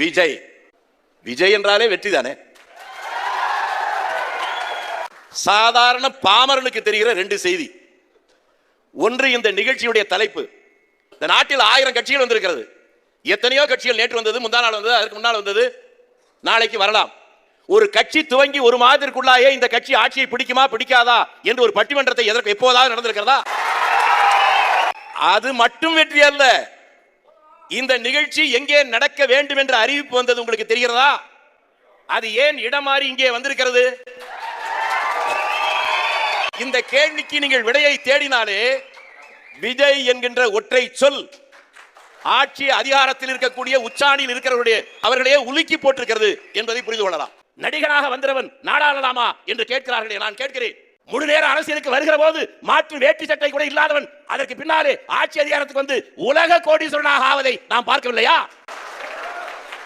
விஜய். விஜய் என்றாலே வெற்றி தானே சாதாரண பாமரனுக்கு தெரிகிற ரெண்டு செய்தி. ஒன்று இந்த நிகழ்ச்சியுடைய தலைப்பு. இந்த நாட்டில் ஆயிரம் கட்சிகள் வந்திருக்கிறது. எத்தனையோ கட்சிகள் நேற்று வந்தது முந்தா நாள் வந்தது அதற்கு முன்னால் வந்தது. நாளைக்கு வரலாம். ஒரு கட்சி துவங்கி ஒரு மாதத்திற்குள்ளாயே இந்த கட்சி ஆட்சியை பிடிக்குமா பிடிக்காதா என்று ஒரு பட்டிமன்றத்தை எதற்கு எப்போதாவது நடந்திருக்கிறதா? அது மட்டும் வெற்றி அல்ல. இந்த நிகழ்ச்சி எங்கே நடக்க வேண்டும் என்ற அறிவிப்பு வந்தது உங்களுக்கு தெரிகிறதா? அது ஏன் இடமாறி இங்கே வந்திருக்கிறது? இந்த கேள்விக்கு நீங்கள் விடையை தேடினாலே விஜய் என்கின்ற ஒற்றை சொல் ஆட்சி அதிகாரத்தில் இருக்கக்கூடிய உச்சாணியில் இருக்கிறவருடைய அவர்களையே உலுக்கி போட்டிருக்கிறது என்பதை புரிந்து கொள்ளலாம். நடிகனாக வந்தவன் நாடாளலாமா என்று கேட்கிறார்களே நான் கேட்கிறேன். முழு நேர அரசியலுக்கு வருகிற போது மாற்று வேட்டி சட்டை கூட இல்லாதவன். அதற்கு பின்னாலே ஆட்சி அதிகாரத்துக்கு வந்து உலக கோடீஸ்வரனாக ஆவதை நாம் பார்க்கவில்லையா?